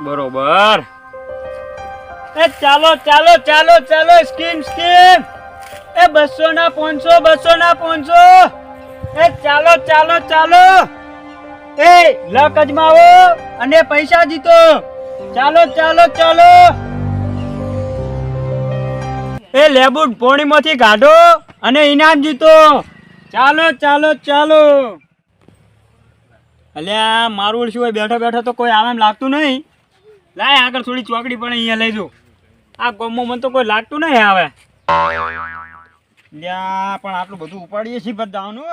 બરોબર. એ ચાલો ચાલો ચાલો ચાલો, સ્કીમ સ્કીમ. એ બસો ના પાંચસો, બસો ના પાંચસો. એ ચાલો ચાલો ચાલો. એ, લક અજમાવો અને પૈસા જીતો. ચાલો ચાલો ચાલો. એ લેબુટ પોણીમાંથી કાઢો અને ઇનામ જીતો. ચાલો ચાલો ચાલો. અલ્યા, મારું શું બેઠો બેઠો તો કોઈ આમ લાગતું નહીં. લાય આગળ થોડી ચોકડી પણ અહીંયા લઈ જો. આ ગમો મને તો કોઈ લાગતું નહીં આવે લ્યા પણ આટલું બધું ઉપાડીએ છીએ બધાનું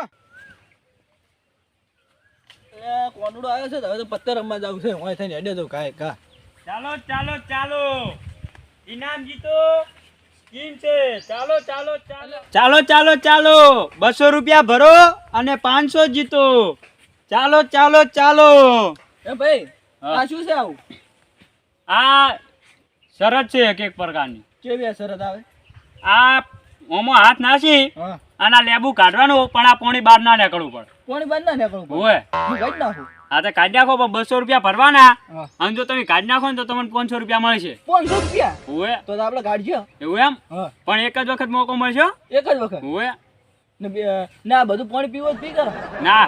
એ આવ્યો છે હવે તો પત્તર રમવા જવું છે હું થઈને હેડે જવું કાંઈ કા. ચાલો ચાલો ચાલો. ઇનામ જીતો. ચાલો ચાલો ચાલો. ચાલો ચાલો બસો રૂપિયા ભરો અને પાંચસો જીતો. ચાલો ચાલો ચાલો. એ ભાઈ. આ શું છે આવું? આ શરત છે એક એક પ્રકારની. કેવી શરત આવે? આ ઓમાં હાથ નાસી આના લેબુ કાઢવાનું પણ આ પોણી બાર ના નીકળવું પડે. પોણી બાર ના નીકળવું હોય કાઢી નાખો? હા તો કાઢી નાખો પણ બસો રૂપિયા ભરવાના. અને જો તમે કાઢી નાખો ને તો તમને પાંચસો રૂપિયા મળશે. પાંચસો રૂપિયા? હોય તો આપણે કાઢજો એવું એમ? પણ એક જ વખત મોકો મળશે? એક જ વખત? હોય ને બધું પાણી પીવો જ પી કરો. ના.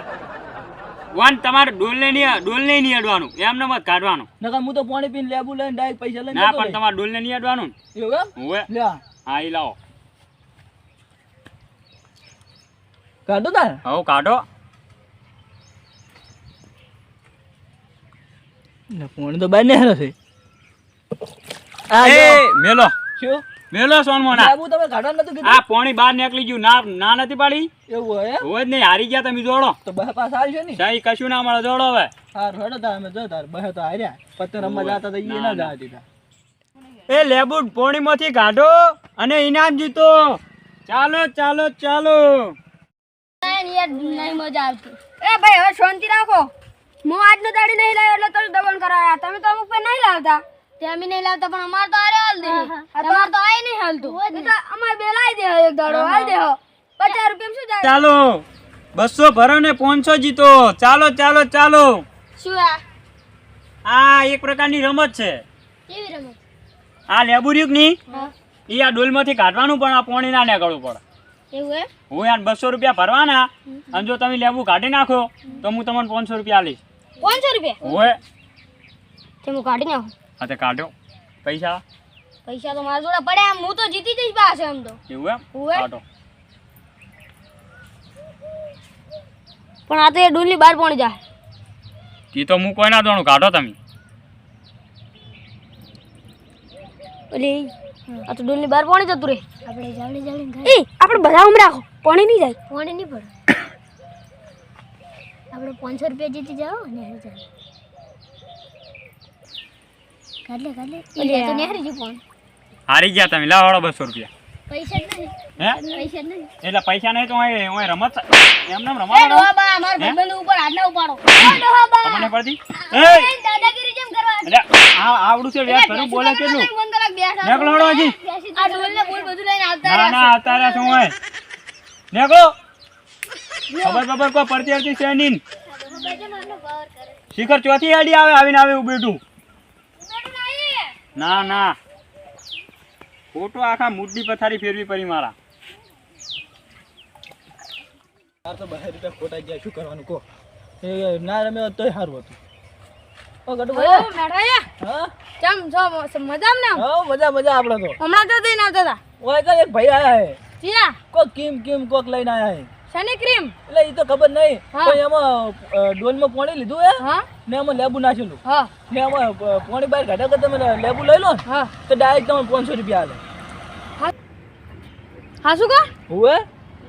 વન તમારે ડોલને નહીં ડોલને નહીં અડવાનું. એમને મત કાઢવાનું. નકર હું તો પાણી પીને લેબુ લઈને ડાયરેક્ટ પૈસા લઈને ના પણ તમારે ડોલને નહીં અડવાનું. એવું લે હા એ લાવો. કાઢો તાર. હવે કાઢો. ને ફોન તો બને હરો છે. આ મેલો. શું? મેલો સોનમોના લેબુ તમે કાઢવા નતું કીધું? આ પોણી બહાર નીકળી ગયું. ના ના નથી પાડી? એવું હોય એમ? હોય જ નહીં હારી ગયા તમે જોડો. તો બહે પાસ આવશે ને? સાઈ કશું ના મળે જોડો હવે. હા હેડો તાર અમે જો તાર બહે તો હાર્યા. પત્તર રમવા જાતા તો ઈ ના, ના. દીધા. એ લેબુ પોણીમાંથી કાઢો અને ઇનામ જીતો. ચાલો ચાલો ચાલો. નહીં મજા આવતી એ ભાઈ હવે શાંતિ રાખો. હું આજનો દાડી નહીં લાવ્યો એટલે તમે દબણ કરાયા. તમે તો અમુક પર નહીં લાવતા. તે અમે નહીં લાવતા પણ અમાર તો આરે હાલ દે. તમાર તો આય નહીં હાલતું. અમાર બે લાવી દે એક દાડો હાલ દે પચાસ રૂપિયા શું જાય? ચાલો બસો ભરો ને પાંચસો જીતો. ચાલો ચાલો ચાલો. શું આ? આ એક પ્રકારની રમત છે. કેવી રમત? આ લેબુ રહ્યું ની એ આ ડોલમાંથી કાઢવાનું પણ આ પોણી ના નીકળવું પડે. એવું હું યાર બસો રૂપિયા ભરવાના અને જો તમે લેબુ કાઢી નાખો તો હું તમને પાંચસો રૂપિયા આલીશ પાંચસો રૂપિયા? હોય તે હું કાઢી નાખું. હા તે કાઢો પૈસા? પૈસા તો મારા જોડે પડ્યા હું તો જીતી જઈશ પાસે એમ તો. એવું એમ? કાઢો પણ આ તો એ ડોલની બહાર પણ જાય. તી તો હું કોઈ ના દોણું કાઢો તમે. ઓલી આ તો ડૂલની બહાર પાણી જતું રે. આપણે જાવડી જાવડી એ આપણે બધા ઉમ રાખો પાણી નહીં જાય. પાણી નહીં પડે. આપણે પાંચસો રૂપિયા જીતી જાઓ ને હારી એ તો નેહરી જી હારી ગયા તમે લાવો વાળો બસો રૂપિયા. પૈસા નહીં હે? પૈસા નહીં એટલે પૈસા નહીં તો રમત એમ નામ એ રમાડો અમાર ભાઈબંધ ઉપર હાથ ના ઉપાડો ઓ ડોહાબા તમને પડતી એ! એ દાદાગીરી જેમ કરવા એટલે આ આવડું છે બોલે કેટલું? કલાક બેઠા હજી. આ ડોલને બોલ બધું લઈને આવતા ના ના અત્યારે શું હોય નીકળો! ખબર ખબર કોઈ પડતી હતી છે નહીં શિખર ચોથી આડી આવે આવીને આવે બેઠું ના ના. ખોટો આખા મુદ્દી પથારી ફેરવી પડી મારા. તો બહાર રૂપિયા ખોટા ગયા શું કરવાનું કહો? એ ના રમે તોય સારું હતું. ઓ ગટુ ભાઈ. હા? ચમ છો? મજા ને હો મજા મજા આપણે તો. હમણાં તો દઈને ના હતા. ઓય એક ભાઈ આયા હે. ચિયા કોક કિમ કિમ કોક લઈને આયા હે. શની ક્રીમ એટલે એ તો ખબર નહીં પણ એમાં ડોલમાં પાણી લીધું હે. ને એમાં લેબુ નાખેલું. ને એમાં પાણી બહાર કાઢ્યા કે તમે લેબુ લઈ લો તો ડાયરેક્ટ તમે પાંચસો રૂપિયા આલે. હા. શું કહો? હુએ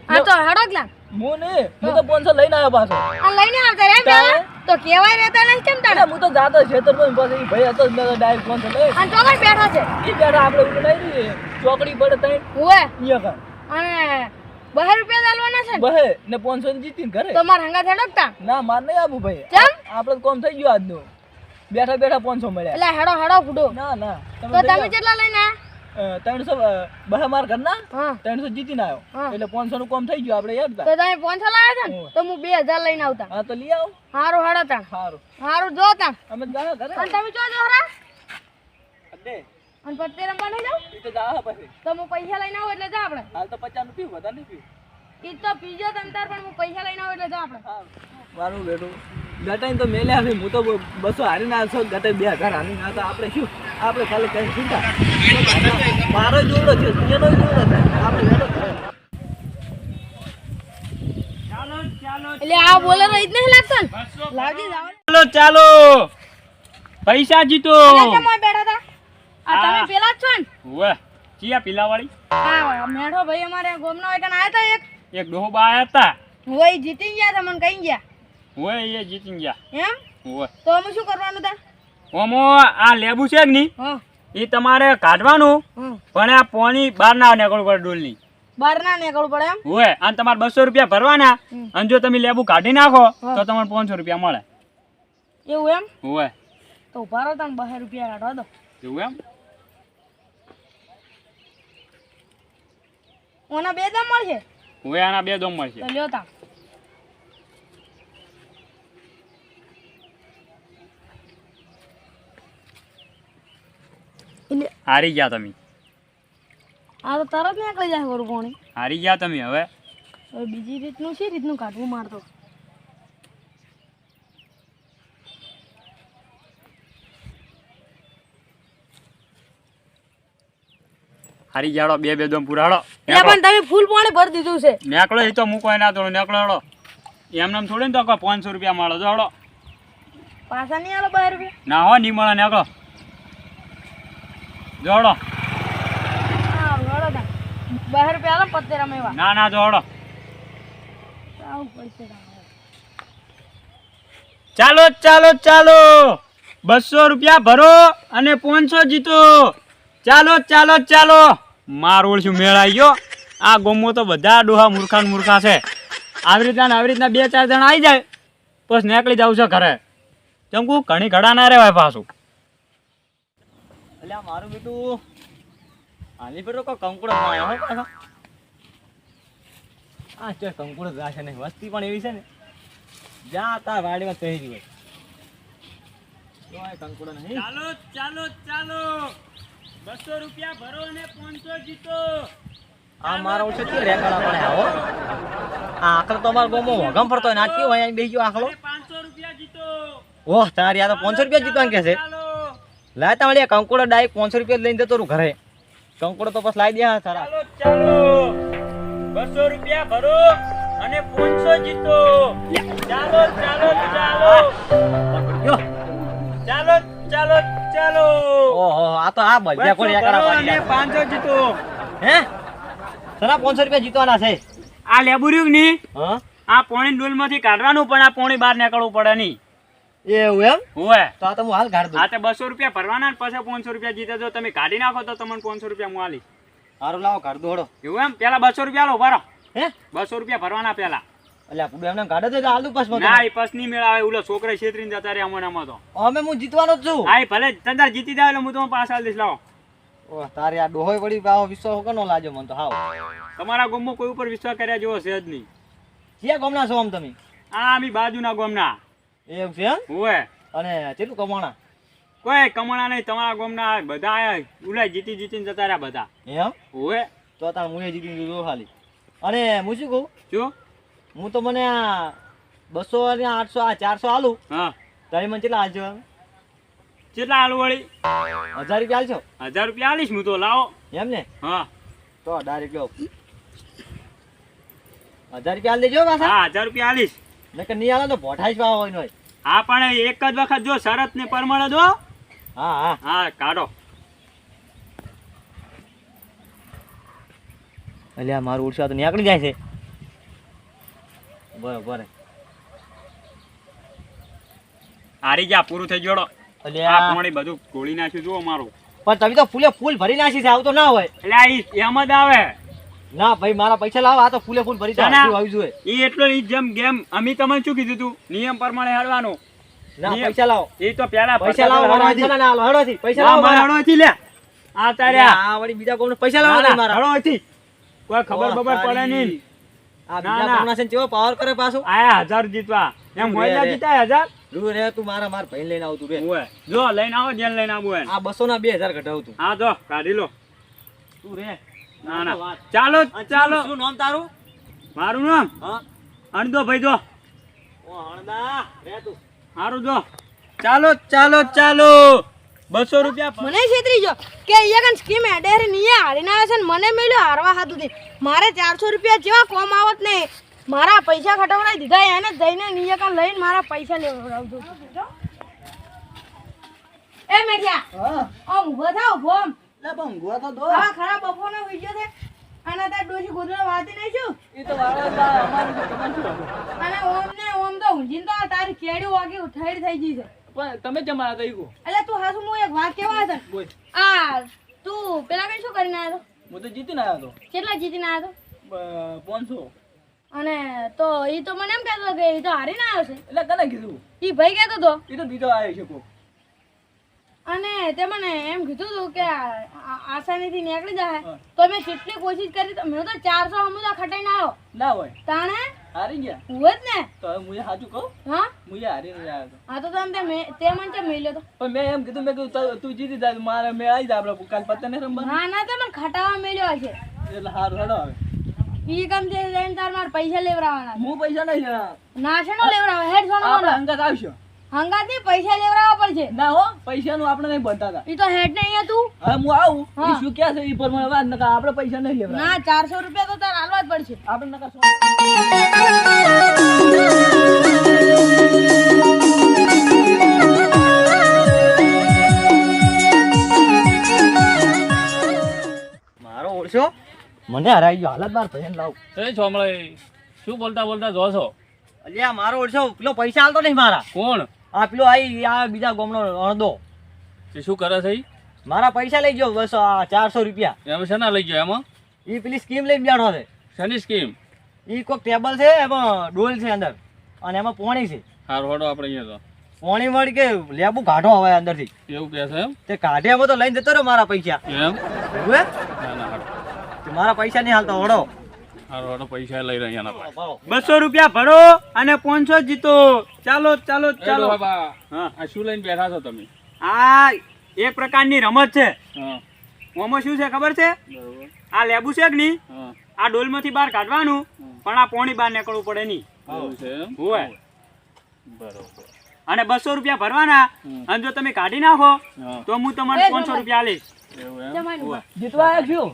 હા? તો હેડો ગ્લા હું નહીં હું તો પાંચસો લઈને આવ્યો પાછો. આ લઈને આવતા રે પેલા તો કેવાય રહેતા નહીં કેમ તારે? હું તો જાતો ખેતર પર પાસે ઈ ભાઈ હતો મેં તો ડાયરેક્ટ પાંચસો લઈ. અને ચોકડ બેઠો છે. ઈ બેઠા આપણે ઉભું લઈ ચોકડી પડે તઈ. હુએ અહીંયા અને બહાર રૂપિયા ચાલવાના છે ને? બહે ને પાંચસો જીતીને ઘરે. તો મારા હંગા થડકતા ના માર નહીં આવું ભાઈ. ચમ? આપણે તો કોમ થઈ ગયું આજનો. બેઠા બેઠા પાંચસો મળ્યા. એટલે હેડો હેડો ફૂડો ના ના. તો તમે કેટલા લઈને ત્રણસો બહે માર ઘરના? હા. ત્રણસો જીતીને આવ્યો હા. એટલે પાંચસો નું કોમ થઈ ગયું આપણે યાદ તો તમે પાંચસો લાવ્યા હતા ને? તો હું બે હજાર લઈને આવતા. હા તો લઈ આવો. સારું હાડો તા સારું હારું જો તાણ. અમે જા ઘરે. અને તમે જો જો હરા અડે અને પત્તે રમવા નહીં જાવ એ તો જા પછી. તો હું પૈસા લઈને આવું એટલે જા આપણે. હાલ તો પચાસનું પીવું વધારે નહીં પીવું. ઈ તો પીજો તમ પણ હું પૈસા લઈને આવું એટલે જા આપણે. મારું બેટું ગટાઈ તો મેલે આવે હું તો બસો બસો હારીને છો ગટાઈ બે હજાર હારીને તો આપણે શું? આપણે ખાલી કઈ ચિંતા મારો જોડો છે એનો જોડો છે. આપણે બેઠો ચાલો ચાલો એટલે આ બોલર જ નહીં લાગતો લાગી જાવ ચાલો ચાલો. પૈસા જીતો. બેઠા હતા? આ તમે પેલા જ છો ને? વાહ ચિયા પીલા વાળી હા મેઠો ભાઈ અમારે ગોમનો હોય આયા હતા એક? એક ડોહબા આયા તા. ઓય જીતી ગયા હતા કઈ ગયા. હોય એ જીતી ગયા. એમ? ઓય તો અમે શું કરવાનું તા? ઓમો આ લેબુ છે કે ની હા. એ તમારે કાઢવાનું પણ આ પોણી બહાર ના નીકળવું પડે ડોલની. બહાર ના નીકળવું પડે એમ? હોય અને તમારે બસો રૂપિયા ભરવાના અને જો તમે લેબુ કાઢી નાખો તો તમને પાંચસો રૂપિયા મળે. એવું એમ? હોય તો ઊભા રહો તમે બહાર રૂપિયા કાઢવા દો. એવું એમ? ઓના બે દમ મળશે? હું આના બે દમ મળશે. લ્યો તા એટલે હારી ગયા તમે. આ તો તરત નીકળી જાય ગોરુ પાણી હારી ગયા તમે હવે. હવે બીજી રીતનું શી રીતનું કાઢવું મારતો હારી જાડો બે બે દમ પૂરાડો. એ પણ તમે ફૂલ પાણી ભરી દીધું છે. નેકળો એ તો મૂકો ના થોડું નેકળો હડો. એમ નામ થોડી ને તો પાંચસો રૂપિયા માળો. જો હડો. પાછા નહીં આલો બાર રૂપિયા? ના હો નહીં મળે નેકળો જોડો હા વળો તા બાર રૂપિયા આલો પત્તે રમેવા ના ના જોડો આવું પડશે તમારે. ચાલો ચાલો ચાલો. બસો રૂપિયા ભરો અને પાંચસો જીતો. ચાલો ચાલો ચાલો. માર ઓળશું મેળાઈ ગયો. આ ગોમો તો બધા ડોહા મૂર્ખા મૂર્ખા છે. આવી રીતના આવી રીતના બે ચાર જણા આવી જાય, બસ નીકળી જાવ છે ઘરે. ચમકુ, ઘણી ઘડા ના રહેવાય પાછું. અલ્યા, મારું બેટું હાલી બેટો કોઈ કંકુડો આવ્યો હોય પાછો. આ ચો કંકુડો જ છે ને, વસ્તી પણ એવી છે ને. જ્યાં તા વાડીમાં પહેરી હોય. તો કંકુડો નહીં. ચાલો ચાલો ચાલો. બસો રૂપિયા ભરો અને પાંચસો જીતો. આ મારો છે કે રેકડા પડે આવો. આ આખર તો અમાર ગોમો વગમ ફરતો હોય નાચી હોય અહીં બેસી ગયો આખલો પાંચસો રૂપિયા જીતો. ઓહ તારી આ તો પાંચસો રૂપિયા જીતવાનું કે છે. લાય તા વળી કંકોડો ડાયરેક્ટ પાંચસો રૂપિયા લઈને જતો રૂ ઘરે. કંકોડો તો પછી લાવી દે હા તારા. ચાલો ચાલો. 200 રૂપિયા ભરો અને પાંચસો જીતો. ચાલો ચાલો ચાલો. ચાલો ચાલો. ચાલો. ઓહો આ તો આ બજ્યા કોણ રેકડા પાડી અને ગયા. પાંચસો જીતો. હે? સરા પાંચસો રૂપિયા જીતવાના છે? આ લેબુર્યું ની હ? આ પોણી ડોલમાંથી કાઢવાનું પણ આ પોણી બહાર નીકળવું પડે નહીં. એવું એમ? હોય તો આ તો હું હાલ કાઢ દઉં. આ તો બસો રૂપિયા ભરવાના પછી પાંચસો રૂપિયા જીતે જો તમે કાઢી નાખો તો તમને પાંચસો રૂપિયા હું આલી સારું લાવો કાઢ દો એવું એમ? પેલા બસો રૂપિયા લો ભરો. હે? બસો રૂપિયા ભરવાના પેલા. એટલે પૂડું એમને ગાડે તો આલુ પાસમાં ના એ ની મેળ આવે ઓલો છોકરા છેતરીને જતા રે આમાં તો. અમે હું જીતવાનો જ છું. હા ભલે તંદાર જીતી જાય એટલે હું તો પાસ આલ દઈશ લાવો. ઓહ તારે આ ડોહોય વળી આવો વિશ્વાસ કનો લાજો મને તો હાવ. તમારા ગામમાં કોઈ ઉપર વિશ્વાસ કર્યા જેવો છે જ નહીં. ક્યાં ગામના છો આમ તમે? આ અમે બાજુના ગામના. એવું છે હોય અને કેટલું કમાણા? કોઈ કમણા નહીં તમારા ગામના બધા આયા ઉલાય જીતી જીતીને જતા રહ્યા બધા. એમ? હોય તો તાર હું જીતી દીધું ખાલી અને હું શું કહું? શું? હું તો મને આ બસો અને આઠસો આ ચારસો આલું. હા. તારી મને કેટલા હાલશો કેટલા આલુ વળી? હજાર રૂપિયા હાલશો હજાર રૂપિયા આલીશ હું તો લાવો. એમ ને? હા. તો ડાયરેક્ટ લો હજાર રૂપિયા આલી દેજો પાછા. હા હજાર રૂપિયા આલીશ. નકર નહીં આલો તો ભોઠાઈ જ હોય નો હા પણ એક જ વખત જો શરત ને પરમાણે દો. હા હા. હા કાઢો. એટલે મારું ઉડશા તો નીકળી જાય છે. બરોબર હારી ગયા પૂરું થઈ જોડો એટલે આ પાણી બધું ગોળી નાખ્યું જુઓ મારું પણ તમે તો ફૂલે ફૂલ ભરી નાખી છે આવું તો ના હોય. એટલે એમ જ આવે. ના ભાઈ મારા પૈસા લાવો આ તો ફૂલે ફૂલ ભરી ના, ના. આવી જોઈએ એ એટલો ઈ જેમ ગેમ અમે તમને શું કીધું તું? નિયમ પ્રમાણે હાલવાનું ના પૈસા લાવો. એ તો પેલા પૈસા લાવો. હળવાથી. ના હાલો, હળવાથી. પૈસા લાવો. હળવાથી લે. આ તારે આ. વળી બીજા કોઈને પૈસા ના, મારા. હળો કોઈ ખબર બબર પડે. નહીં. આ બીજા ના. કોમના છે ને કેવો પાવર કરે પાછું? આયા હજાર જીતવા. એમ હોય રે, ના રે. જીતાય હજાર? તું રે તું મારા માર ભાઈ લઈને આવતું રે. જો લઈને આવો જેને લઈને આવું હોય. આ બસો ના બે હજાર ઘટાવતું હા તો કાઢી લો. તું રે. ના ના. ચાલો ચાલો. શું નામ તારું? મારું નામ? હા. અણદો ભાઈ જો. ઓ હણદા રે તું. મારું જો. ચાલો ચાલો ચાલો. બસો રૂપિયા મને છેતરી જો કે અહીંયા કન સ્કીમ એડેર નીએ હારીને આવે. છે ને મને મેલ્યો હારવા હાતું થી મારે ચારસો રૂપિયા જેવા કોમ આવત ને મારા પૈસા ખટવડાવી દીધા. એને જઈને નીએ કન લઈને મારા પૈસા લેવડાવજો એ મેઠિયા હા. આમ ઊભો થાવ ઊભો આમ. લે પણ ઊંઘવા તો દો. આવા ખરાબ બપોરનો વિડિયો છે. અને તાર ડોશી ગોદડા વાતી નહીં શું એ તો વાળો અમારું તો તમારું છું અને ઓમ ને ઓમ તો ઊંઘીને તો તારી કેડી વાગી ઉઠાઈ થઈ ગઈ છે. પણ તમે આવ્યા હતા ઈ એટલે તું હાસુ હું એક વાત કેવા હતા? બોલ. આ તું પેલા કઈ શું કરીને આવ્યો? હું તો જીતીને આવ્યો હતો. કેટલા જીતીને આવ્યો હતો? પાંચસો. અને તો ઈ તો મને એમ કહેતો કે ઈ તો હારીને આવ્યો છે. એટલે કને કીધું. ઈ ભાઈ કહેતો તો એ તો બીજો આવ્યો છે કોક. અને તે મને એમ કીધું હતું કે આસાનીથી નીકળી જાય. તો મેં કેટલી કોશિશ કરી તો મેં તો ચારસો હમુદા ખટાઈને આવ્યો. ના હોય. તાણે હારી ગયા? હું જ ને. તો હવે મુએ સાચું કહું? હા? મુએ હારીને આવ્યો હા તો તમે તે તે મને તો? પણ મેં એમ કીધું મેં કીધું તું- જીતી જાય મારે મેં આવી આપણે કાલ નહીં રમવાનું. ના ખટાવા મેલ્યો છે એટલે સારું હેડો હવે. ઈ કામ તે લઈને તાર મારે પૈસા લેવડાવવાના હું પૈસા નહીં લેવાના. ના છે નો લેવડાવે હેડ સોનો અંગત આવશો. હંગાતની પૈસા લેવડાવવા પડશે. ના હો પૈસાનું આપણે નહીં બતાતા. હતા ઈ તો હેડ ને અહીંયા તું હવે હું આવું. હા. એ શું ક્યાં છે? એ મને વાત નકા આપણે પૈસા નહીં લેવા ના ચારસો રૂપિયા તો તાર હાલવા જ પડશે. આપણે નકા મારો ઓળશો મને હરાઈ ગયો. હાલત બાર પૈસા લાવ. એ છોમળે શું બોલતા બોલતા જો છો અલ્યા મારો ઓળશો પેલો પૈસા હાલતો નહીં મારા. કોણ? આ પેલો આઈ આ બીજા ગોમનો અણદો તે શું કરે છે? મારા પૈસા લઈ ગયો બસ આ ચારસો રૂપિયા. એમ શેના લઈ ગયો એમાં? એ પેલી સ્કીમ લઈને બેઠો છે. શેની સ્કીમ? એ કોઈક ટેબલ છે એમાં ડોલ છે અંદર. અને એમાં પોણી છે. હાર હોડો આપણે અહીંયા પોણી વળી કે લેબુ કાઢો હવે અંદરથી. તો એવું કહે છે એમ? તે કાઢે એમાં તો લઈને જતો રહ્યો મારા પૈસા. એમ? ના ના મારા પૈસા નહીં હાલતો હોડો પૈસા લઈ રહ્યા બસો રૂપિયા ભરો અને પાંચસો જીતો. ચાલો ચાલો ચાલો. હા. શું લઈને બેઠા છો તમે? આ એક પ્રકારની રમત છે. ઓમાં શું છે ખબર છે? આ લેબુ છે કે નહીં? આ ડોલમાંથી બહાર કાઢવાનું પણ આ પોણી બહાર નીકળવું પડે નહીં. હોય. બરોબર. અને બસો રૂપિયા ભરવાના અને જો તમે કાઢી નાખો તો હું તમને પોનસો પાંચસો રૂપિયા આલીશ જીતવા આવ્યો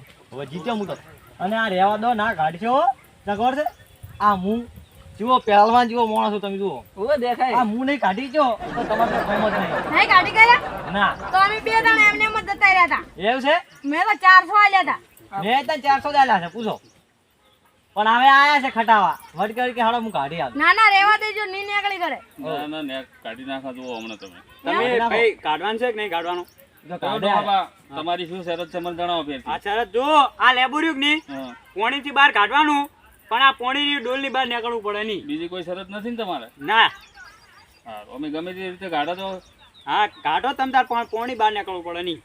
જીત્યો હું તો અને આ રહેવા દો ના કાઢશો ના ખબર છે? આ હું જુઓ પહેલવાન જુઓ માણસ છો તમે જુઓ. દેખાય. આ હું નહીં કાઢી જો તો તમારે તો કામ નહીં. નહીં કાઢી ગયા ના. તો અમે બે જણા એમને એમ જતા રહ્યા હતા. એવું છે? મેં તો ચારસો આલ્યા હતા. મેં ત્યાં ચારસો દાલ્યા છે પૂછો. પણ હવે આયા છે ખટાવા. વટકર કે હાડો હું કાઢી આવું ના ના રેવા દેજો ની નીકળી કરે ના ના ને કાઢી નાખા જુઓ હમણાં તમે. તમે. કઈ કાઢવાનું છે કે નહીં કાઢવાનું? જો ચાલો કાઢે. આ. ડોહાબા, તમારી શું શરત છે મને જણાવો ફેરથી. આ શરત જો આ લેબુ રહ્યું કે નહીં? બહાર કાઢવાનું પણ આ પોણીની ડોલની બહાર નીકળવું પડે નહીં. બીજી કોઈ શરત નથી ને તમારે? ના. અમે ગમે તે રીતે કાઢો તો. હા કાઢો તમે તાર પોણી બહાર નીકળવું પડે નહીં.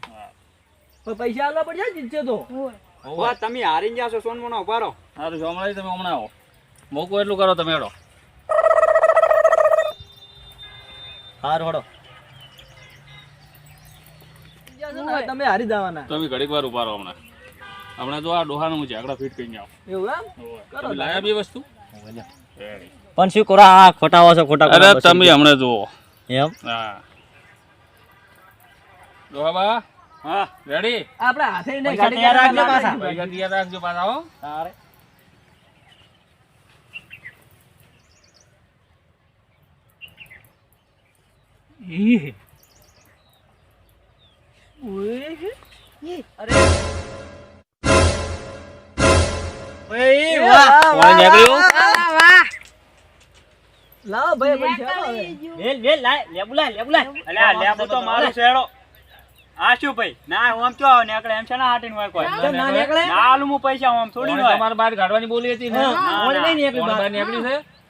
પૈસા આલવા પડશે જીતશે તો? હવે. તમે હારી જાશો છો સોનમોનો ઉભારો સારું તમે હમણાં આવો. મોકો એટલું કરો તમે હેડો. હાર તમે હારી જવાના. તમે ઘડીક વાર ઊભા રહો હમણાં. હમણાં જો આ ડોહાનો હું ઝાકડા ફિટ કરીને આવો એવું એમ? તમે લાયા બે વસ્તુ? પણ શું કરો આ ખોટા વાસો ખોટા અરે તમે હમણાં જુઓ. એમ? હા. ડોહાબા હા. રેડી આપણે હાથે ને ગાડી તૈયાર રાખજો પાછા. પૈસા તૈયાર રાખજો પાછા હો. તારે. ઓય,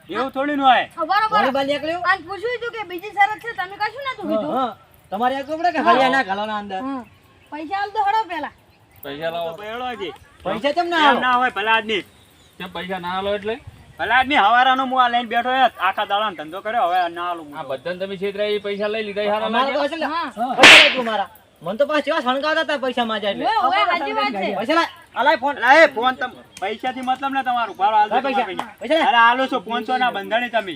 એવું થોડી નું? હોય. નીકળ્યું? અને પૂછ્યું કે બીજી શરત છે તમે કશું નતું હા, કીધું? હા. તમારે આ પડે કે હળિયા ના ઘાલવાના અંદર? પૈસા આલ તો હળો પેલા. પૈસા લાવો. પૈસા કેમ ના ના હોય? ભલા આદમી કેમ પૈસા ના આલો એટલે? ભલા આદમી હવારાનો હું આ લઈને બેઠો હે આખા દાડાનો ધંધો કર્યો. હવે ના આલો આ. બધાને તમે છેતરા એ પૈસા લઈ લીધા હારા મારા હા. પૈસા લાય તું મારા. મન તો પાછા કેવા સણગાવતા હતા પૈસા માં જાય એટલે. ઓય ઓય સાચી વાત છે. પૈસા લાય અલાય ફોન લાય ફોન તમ પૈસાથી મતલબ ને તમારું. ભાડો આલો પૈસા. પૈસા અરે આલો છો 500 ના બંધાણી તમે.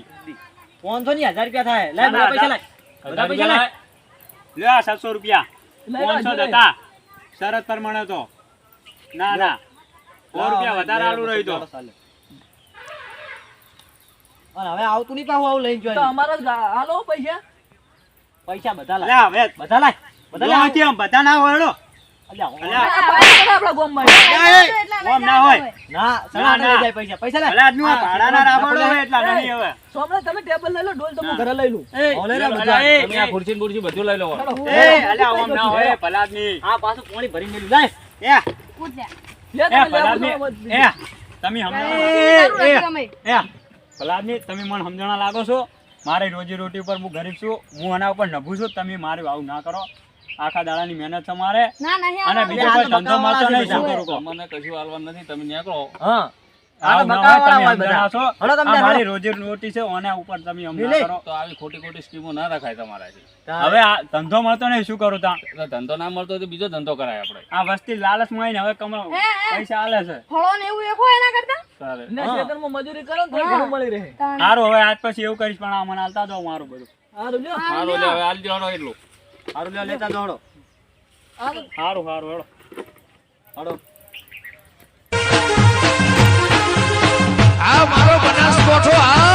પાંચસો ની હજાર રૂપિયા થાય. લાય બધા પૈસા લાય બધા પૈસા લાય. લે આ 700 રૂપિયા. લઈ 500 હતા શરત પ્રમાણે તો. ના ના. સો રૂપિયા વધારે આલુ રહ્યું તો. અને હવે આવતું નહીં પાછું આવું લઈને તો જોઈ અમારા આલો પૈસા. પૈસા બધા લે લાય હવે બધા લાય બધા લો લાય. બધા ના હોય તમે મને સમજણા લાગો છો? મારી રોજી રોટી ઉપર હું ગરીબ છું. હું એના ઉપર નભું છું. તમે મારું આવું ના કરો. આખા દાડાની મહેનત તમારે ના નહીં અને. બીજો કોઈ ધંધો મળતો નહીં શું કરું કહો? કશું હાલવા નથી તમે નીકળો. હા. આ તો આવું ના બકાવાળા હોય, હોય તમે બધા. સમજણા છો. હળો તમે આ હળો. મારી રોજી રોટી છે ઓના ઉપર તમે એમ ના મિલે. કરો. તો આવી ખોટી ખોટી સ્કીમો ના રખાય તમારાથી હવે ધંધો મળતો નહીં શું કરું તાં ધંધો ના મળતો તો બીજો ધંધો કરાય આપડે આ વસ્તી લાલચમાં આવીને હવે કમાવ. પૈસા આલે છે. એવું એક હોય એના કરતા? સારે. ને હા. ખેતરમાં મજૂરી કરો મળી રહે. સારું હવે આજ પછી એવું કરીશ પણ આ મને હાલતા દો મારું બધું. સારું હવે હાલ એટલું. હારું લ્યો, લેતા દોડો હારું. સારું હેડો હળો આ મારો બનાસકોઠો આ